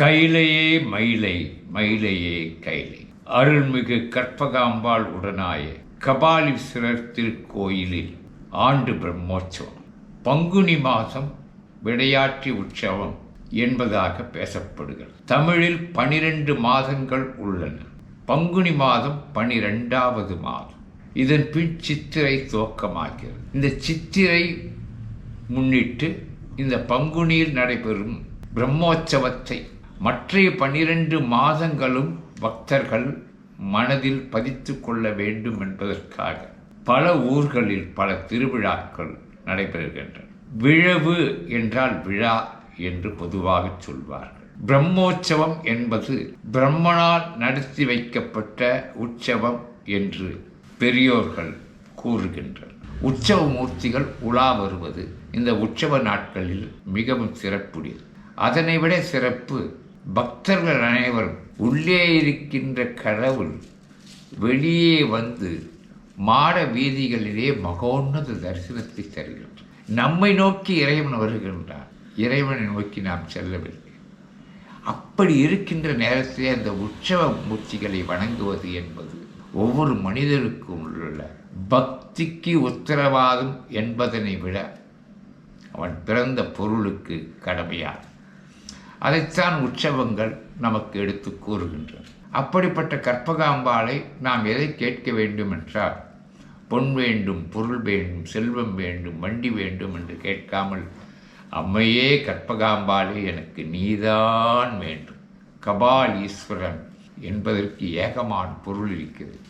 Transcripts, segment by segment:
கைலையே மயிலை மயிலையே கைலை. அருள்மிகு கற்பகாம்பாள் உடனாய கபாலீஸ்வரர் திருக்கோயிலில் ஆண்டு பிரம்மோற்சவம். பங்குனி மாதம் விளையாட்டு உற்சவம் என்பதாக பேசப்படுகிறது. தமிழில் பனிரெண்டு மாதங்கள் உள்ளன. பங்குனி மாதம் பனிரெண்டாவது மாதம். இதன் பின் சித்திரை துவக்கமாகிறது. இந்த சித்திரை முன்னிட்டு இந்த பங்குனியில் நடைபெறும் பிரம்மோற்சவத்தை மற்றைய பனிரெண்டு மாதங்களும் பக்தர்கள் மனதில் பதித்து கொள்ள வேண்டும் என்பதற்காக பல ஊர்களில் பல திருவிழாக்கள் நடைபெறுகின்றன. விழவு என்றால் விழா என்று பொதுவாக சொல்வார்கள். பிரம்மோற்சவம் என்பது பிரம்மனால் நடத்தி வைக்கப்பட்ட உற்சவம் என்று பெரியோர்கள் கூறுகின்றனர். உற்சவ மூர்த்திகள் உலா வருவது இந்த உற்சவ நாட்களில் மிகவும் சிறப்புடையது. அதனை விட சிறப்பு பக்தர்கள் அனைவரும் உள்ளே இருக்கின்ற கடவுள் வெளியே வந்து மாட வீதிகளிலே மகோன்னத தரிசனத்தை தருகின்றார். நம்மை நோக்கி இறைவன் வருகின்றார். இறைவனை நோக்கி நாம் செல்லவில்லை. அப்படி இருக்கின்ற நேரத்திலே அந்த உற்சவ மூர்த்திகளை வணங்குவது என்பது ஒவ்வொரு மனிதருக்கும் உள்ள பக்திக்கு உத்தரவாதம் என்பதனை விட அவன் பிறந்த பொருளுக்கு கடமையாகும் அதைத்தான் உற்சவங்கள் நமக்கு எடுத்து கூறுகின்றன. அப்படிப்பட்ட கற்பகாம்பாளை நாம் எதை கேட்க வேண்டும் என்றால் பொன் வேண்டும் பொருள் வேண்டும் செல்வம் வேண்டும் வண்டி வேண்டும் என்று கேட்காமல் அம்மையே கற்பகாம்பாளே எனக்கு நீதான் வேண்டும். கபால் ஈஸ்வரன் என்பதற்கு ஏகமான பொருள் இருக்கிறது.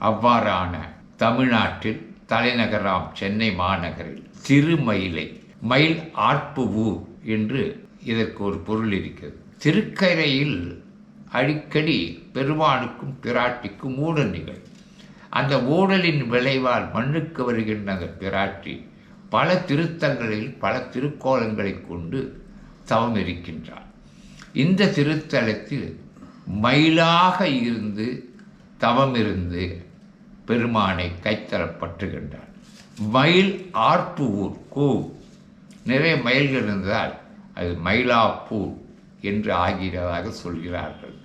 அவ்வாறான தமிழ்நாட்டில் தலைநகராம் சென்னை மாநகரில் திருமயிலை மயில் ஆர்ப்பு ஊர் என்று இதற்கு ஒரு பொருள் இருக்கிறது. திருக்கரையில் அடிக்கடி பெருமானுக்கும் பிராட்டிக்கும் ஊழல் நிகழும். அந்த ஊழலின் விளைவால் மண்ணுக்கு வருகின்ற அந்த பிராட்டி பல திருத்தங்களில் பல திருக்கோலங்களை கொண்டு தவம் இருக்கின்றார் இந்த திருத்தலத்தில் மயிலாக இருந்து தவம் இருந்து பெருமானை கைத்தரப்பட்டுகின்றார் மயில் ஆர்ப்பு ஊர் கூ. நிறைய மயில்கள் இருந்தால் அது மயிலாப்பூர் என்று ஆகிறதாக சொல்கிறார்கள்.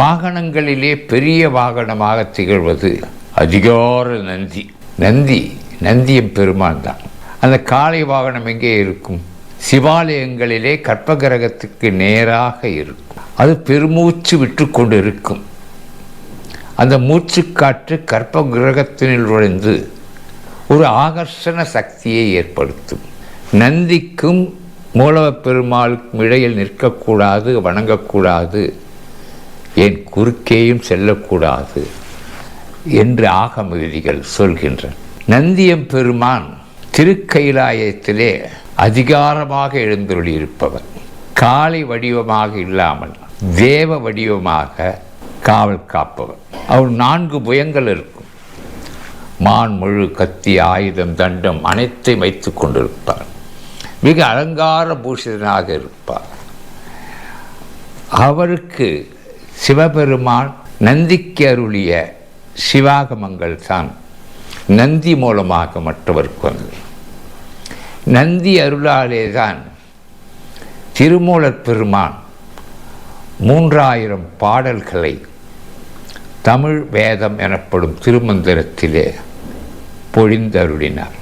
வாகனங்களிலே பெரிய வாகனமாக திகழ்வது அதிகார நந்தி. நந்தி நந்தியம் பெருமான் தான். அந்த காளை வாகனம் எங்கே இருக்கும்? சிவாலயங்களிலே கற்பகிரகத்துக்கு நேராக இருக்கும். அது பெருமூச்சு விட்டு கொண்டு இருக்கும் அந்த மூச்சுக்காற்று கற்ப கிரகத்தினில் நுழைந்து ஒரு ஆகர்ஷண சக்தியை ஏற்படுத்தும். நந்திக்கும் மூலவ பெருமாளுக்கும் இடையில் நிற்கக்கூடாது வணங்கக்கூடாது என் குறுக்கேயும் செல்லக்கூடாது என்று ஆகம விதிகள் சொல்கின்றன. நந்தியம் பெருமான் திருக்கைலாயத்திலே அதிகாரமாக எழுந்தொழியிருப்பவர் காளை வடிவமாக இல்லாமல் தேவ வடிவமாக காவல் காப்பவர் அவர் நான்கு புயங்கள் இருக்கும். மான் முழு கத்தி ஆயுதம் தண்டம் அனைத்தையும் வைத்து கொண்டிருப்பார் மிக அலங்கார பூஷிதனாக இருப்பார் அவருக்கு சிவபெருமான் நந்திக்கு அருளிய சிவாகமங்கள் தான் நந்தி மூலமாக மற்றவருக்கு வந்தது நந்தி அருளாலே தான் திருமூலர் பெருமான் மூன்றாயிரம் பாடல்களை தமிழ் வேதம் எனப்படும் திருமந்திரத்திலே பொழிந்தருளினார்.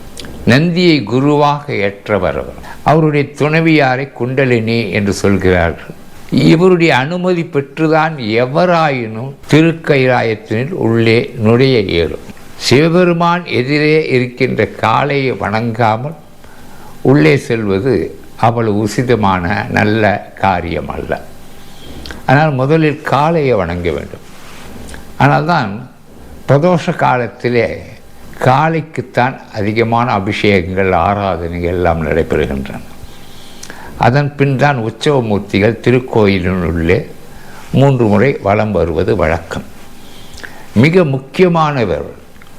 நந்தியை குருவாக ஏற்றவர் அவர். அவருடைய துணைவியாரை குண்டலினி என்று சொல்கிறார்கள். இவருடைய அனுமதி பெற்றுதான் எவராயினும் திருக்கைலாயத்தினில் உள்ளே நுழைய இயலும். சிவபெருமான் எதிரே இருக்கின்ற காளையை வணங்காமல் உள்ளே செல்வது அவ்வளவு உசிதமான நல்ல காரியம் அல்ல. ஆனால் முதலில் காளையை வணங்க வேண்டும். ஆனால்தான் பிரதோஷ காலத்திலே காளைக்குத்தான் அதிகமான அபிஷேகங்கள் ஆராதனைகள் எல்லாம் நடைபெறுகின்றன. அதன் பின் தான் உற்சவமூர்த்திகள் திருக்கோயிலினுள்ளே மூன்று முறை வலம் வருவது வழக்கம். மிக முக்கியமானவர்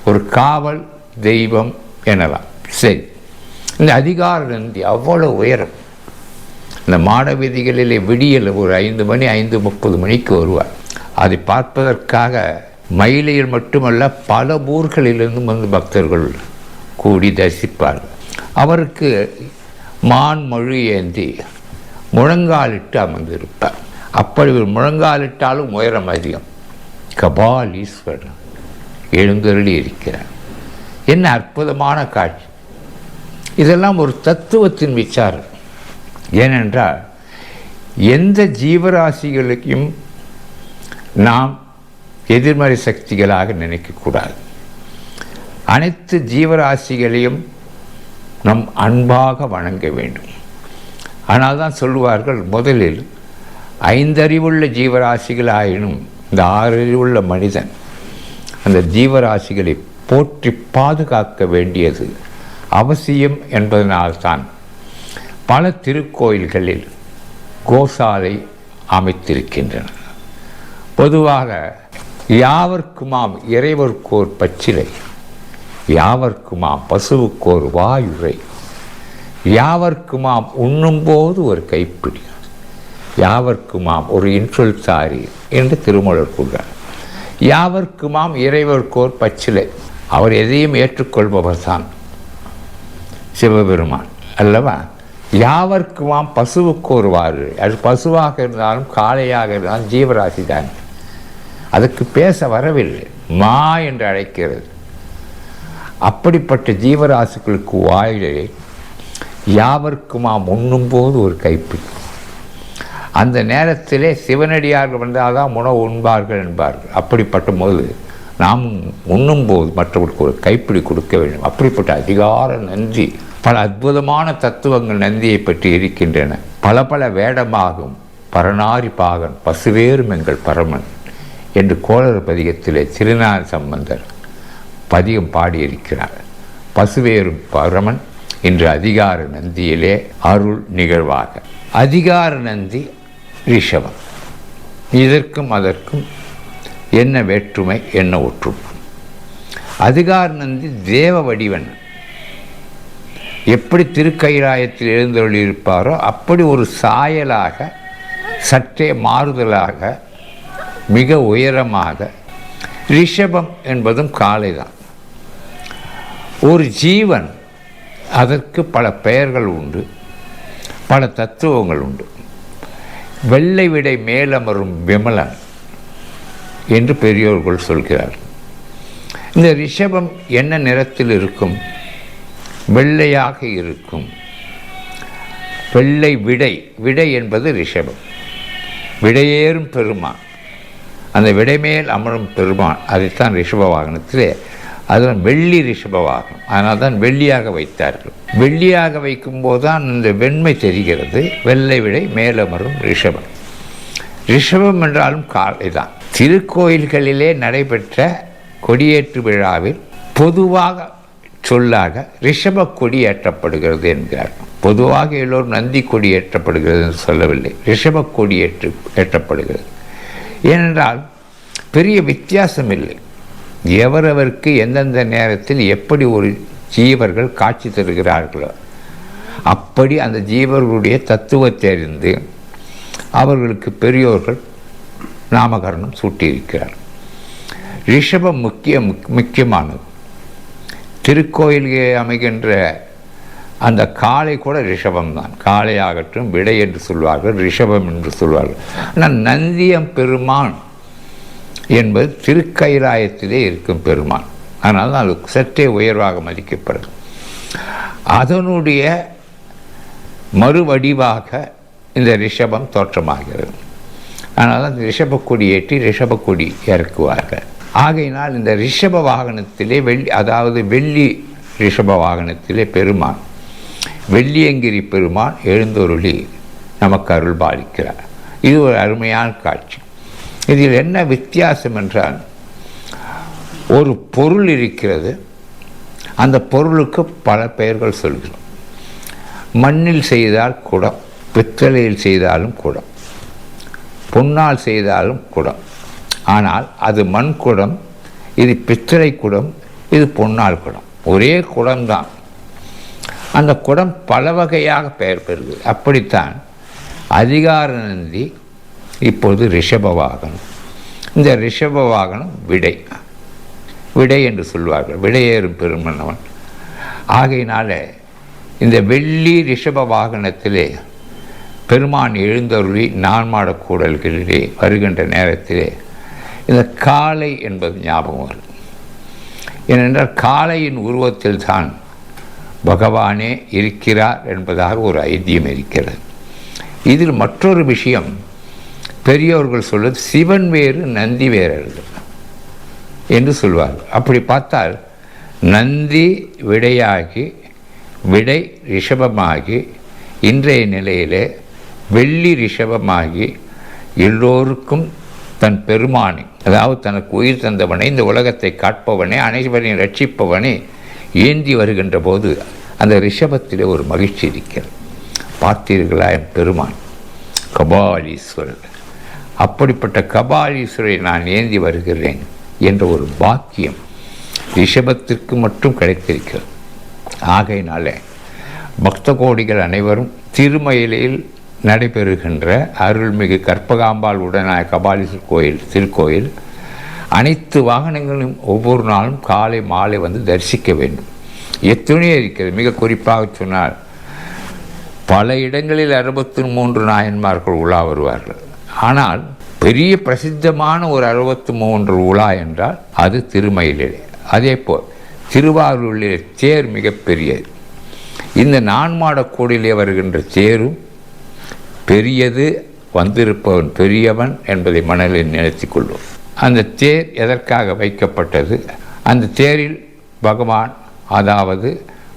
ஒரு காவல் தெய்வம் எனலாம். சரி. இந்த அதிகார நந்தி அவ்வளோ உயரம். இந்த மாட வீதிகளிலே விடியல் ஒரு ஐந்து மணி ஐந்து முப்பது மணிக்கு வருவார். அதை பார்ப்பதற்காக மயிலையில் மட்டுமல்ல பல ஊர்களிலிருந்தும் வந்து பக்தர்கள் கூடி தரிசிப்பார்கள். அவருக்கு மான் மொழி ஏந்தி முழங்காலிட்டு அமர்ந்திருப்பார். அப்படி ஒரு முழங்காலிட்டாலும் உயரம் அதிகம். கபாலீஸ்வரன் எழுந்தருளி இருக்கிறார். என்ன அற்புதமான காட்சி. இதெல்லாம் ஒரு தத்துவத்தின் விசாரம். ஏனென்றால் எந்த ஜீவராசிகளுக்கும் நாம் எதிர்மறை சக்திகளாக நினைக்கக்கூடாது. அனைத்து ஜீவராசிகளையும் நம் அன்பாக வணங்க வேண்டும். ஆனால் தான் சொல்லுவார்கள் முதலில் ஐந்தறிவுள்ள ஜீவராசிகள் ஆயினும் இந்த ஆறறிவுள்ள மனிதன் அந்த ஜீவராசிகளை போற்றி பாதுகாக்க வேண்டியது அவசியம் என்பதனால்தான் பல திருக்கோயில்களில் கோசாலை அமைத்திருக்கின்றன. பொதுவாக யாவர்க்குமாம் இறைவர்க்கோர் பச்சிலை யாவர்க்குமாம் பசுவுக்கோர் வாயுரை யாவர்க்குமாம் உண்ணும்போது ஒரு கைப்பிடி யாவர்க்குமாம் ஒரு இன்சொல் சாரி என்று திருமலர் கூறுகிறார். யாவர்க்குமாம் இறைவர்க்கோர் பச்சிலை அவர் எதையும் ஏற்றுக்கொள்பவர் தான் சிவபெருமான். அல்லவா? யாவர்க்குமாம் பசுவுக்கு ஒரு வாறு? அது பசுவாக இருந்தாலும் காளையாக இருந்தாலும் ஜீவராசி தான். அதுக்கு பேச வரவில்லை. மா என்று அழைக்கிறது. அப்படிப்பட்ட ஜீவராசிகளுக்கு வாயிலே யாவர்க்குமாம் உண்ணும்போது ஒரு கைப்பிடி. அந்த நேரத்திலே சிவனடியார்கள் வந்தால்தான் உணவு உண்பார்கள் என்பார்கள். அப்படிப்பட்ட போது நாம் உண்ணும்போது மற்றவர்களுக்கு ஒரு கைப்பிடி கொடுக்க வேண்டும். அப்படிப்பட்ட அதிகார நன்றி பல அற்புதமான தத்துவங்கள் நந்தியை பற்றி இருக்கின்றன. பல பல வேடமாகும் பரணாரி பாகன் பசுவேறும் எங்கள் பரமன் என்று கோளர் பதிகத்திலே திருநாள் சம்பந்தர் பதிகம் பாடியிருக்கிறார். பசுவேறும் பரமன் இன்று அதிகார நந்தியிலே அருள் நிகழ்வாக. அதிகார நந்தி ரிஷபம். இதற்கும் அதற்கும் என்ன வேற்றுமை என்ன ஒற்றுமை? அதிகார நந்தி தேவ வடிவன் எப்படி திருக்கைலாயத்தில் எழுந்தருளியிருப்பாரோ அப்படி ஒரு சாயலாக சற்றே மாறுதலாக மிக உயரமாக ரிஷபம் என்பதும் காலை தான் ஒரு ஜீவன் அதற்கு பல பெயர்கள் உண்டு பல தத்துவங்கள் உண்டு. வெள்ளை விடை மேலமரும் விமலன் என்று பெரியோர்கள் சொல்கிறார் இந்த ரிஷபம் என்ன நிறத்தில் இருக்கும்? வெள்ளையாக இருக்கும். வெள்ளை விடை விடை என்பது ரிஷபம். விடையேறும் பெருமான். அந்த விடைமேல் அமரும் பெருமான் அதைத்தான் ரிஷப வாகனத்திலே அதுதான் வெள்ளி ரிஷப வாகனம். அதனால் தான் வெள்ளியாக வைத்தார்கள். வெள்ளியாக வைக்கும்போது தான் இந்த வெண்மை தெரிகிறது. வெள்ளை விடை மேலமரும் ரிஷபம். ரிஷபம் என்றாலும் காலை தான் திருக்கோயில்களிலே நடைபெற்ற கொடியேற்று விழாவில் பொதுவாக சொல்லாக ரிஷப கொடி ஏற்றப்படுகிறது என்கிறார். பொதுவாக எல்லோரும் நந்தி கொடி ஏற்றப்படுகிறது என்று சொல்லவில்லை. ரிஷப கொடி ஏற்று ஏற்றப்படுகிறது. ஏனென்றால் பெரிய வித்தியாசம் இல்லை. எவரவருக்கு எந்தெந்த நேரத்தில் எப்படி ஒரு ஜீவர்கள் காட்சி தருகிறார்களோ அப்படி அந்த ஜீவர்களுடைய தத்துவத்தை அறிந்து அவர்களுக்கு பெரியோர்கள் நாமகரணம் சூட்டியிருக்கிறார். ரிஷபம் முக்கிய முக்கியமானது. திருக்கோயிலே அமைகின்ற அந்த காளை கூட ரிஷபம் தான் காளையாகட்டும் விடை என்று சொல்வார்கள் ரிஷபம் என்று சொல்வார்கள். ஆனால் நந்தியம் பெருமான் என்பது திருக்கைராயத்திலே இருக்கும் பெருமான். அதனால் தான் அது சற்றே உயர்வாக மதிக்கப்படுது. அதனுடைய மறுவடிவாக இந்த ரிஷபம் தோற்றமாகிறது. அதனால் தான் ரிஷபக்கொடி ஏற்றி ரிஷபக்கொடி இறக்குவார்கள். ஆகையினால் இந்த ரிஷப வாகனத்திலே வெள்ளி அதாவது வெள்ளி ரிஷப வாகனத்திலே பெருமான் வெள்ளியங்கிரி பெருமான் எழுந்தொருளி நமக்கு அருள் பாலிக்கிறார் இது ஒரு அருமையான காட்சி. இதில் என்ன வித்தியாசம் என்றால் ஒரு பொருள் இருக்கிறது அந்த பொருளுக்கு பல பெயர்கள் சொல்கிறோம். மண்ணில் செய்தால் குடம் பித்தளையில் செய்தாலும் குடம் பொன்னால் செய்தாலும் குடம் ஆனால் அது மண் குடம் இது பித்தளை குடம் இது பொன்னால் குடம். ஒரே குடம்தான். அந்த குடம் பல வகையாக பெயர் பெறுகிறது. அப்படித்தான் அதிகார நந்தி இப்பொழுது ரிஷப வாகனம் இந்த ரிஷப வாகனம் விடை. விடை என்று சொல்வார்கள். விடையேறும் பெருமன்னவன். ஆகையினால இந்த வெள்ளி ரிஷப வாகனத்திலே பெருமான் எழுந்தருளி நான்மாட கூடல்களிலே வருகின்ற நேரத்திலே இந்த காளை என்பது ஞாபகம் வரும். ஏனென்றால் காளையின் உருவத்தில் தான் பகவானே இருக்கிறார் என்பதாக ஒரு ஐதியம் இருக்கிறது. இதில் மற்றொரு விஷயம் பெரியோர்கள் சொல்வது சிவன் வேறு நந்தி வேறு என்று சொல்வார்கள். அப்படி பார்த்தால் நந்தி விடையாகி விடை ரிஷபமாகி இன்றைய நிலையிலே வெள்ளி ரிஷபமாகி எல்லோருக்கும் தன் பெருமானை அதாவது தனக்கு உயிர் தந்தவனை இந்த உலகத்தை காட்பவனே அனைவரையும் ரட்சிப்பவனே ஏந்தி வருகின்ற போது அந்த ரிஷபத்திலே ஒரு மகிழ்ச்சி இருக்கிறது. பார்த்தீர்களா என் பெருமான்? கபாலீஸ்வரர். அப்படிப்பட்ட கபாலீஸ்வரை நான் ஏந்தி வருகிறேன் என்ற ஒரு பாக்கியம் ரிஷபத்திற்கு மட்டும் கிடைத்திருக்கிறது. ஆகையினால பக்த கோடிகள் அனைவரும் திருமயிலில் நடைபெறுகின்ற அருள்மிகு கற்பகாம்பாள் உடனாய கபாலீஸ்வர் கோயில் திருக்கோயில் அனைத்து வாகனங்களும் ஒவ்வொரு நாளும் காலை மாலை வந்து தரிசிக்க வேண்டும். எத்தனையோ இருக்கிறது. மிக குறிப்பாக சொன்னால் பல இடங்களில் அறுபத்தி மூன்று நாயன்மார்கள் உலா வருவார்கள். ஆனால் பெரிய பிரசித்தமான ஒரு அறுபத்தி மூன்று உலா என்றால் அது திருமயிலே. அதே போல் திருவாரூரிலே தேர் மிகப்பெரியது. இந்த நான்மாட கோடிலே வருகின்ற தேரும் பெரியது வந்திருப்பவன் பெரியவன் என்பதை மனதில் நினைத்து கொள்வோம். அந்த தேர் எதற்காக வைக்கப்பட்டது? அந்த தேரில் பகவான் அதாவது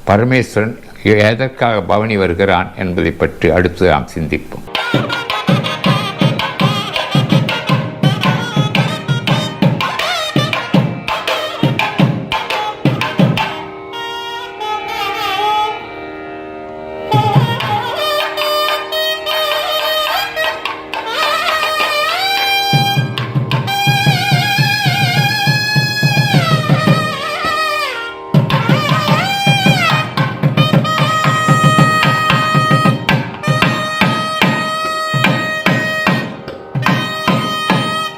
பரமேஸ்வரன் எதற்காக பவனி வருகிறான் என்பதை பற்றி அடுத்து நாம் சிந்திப்போம்.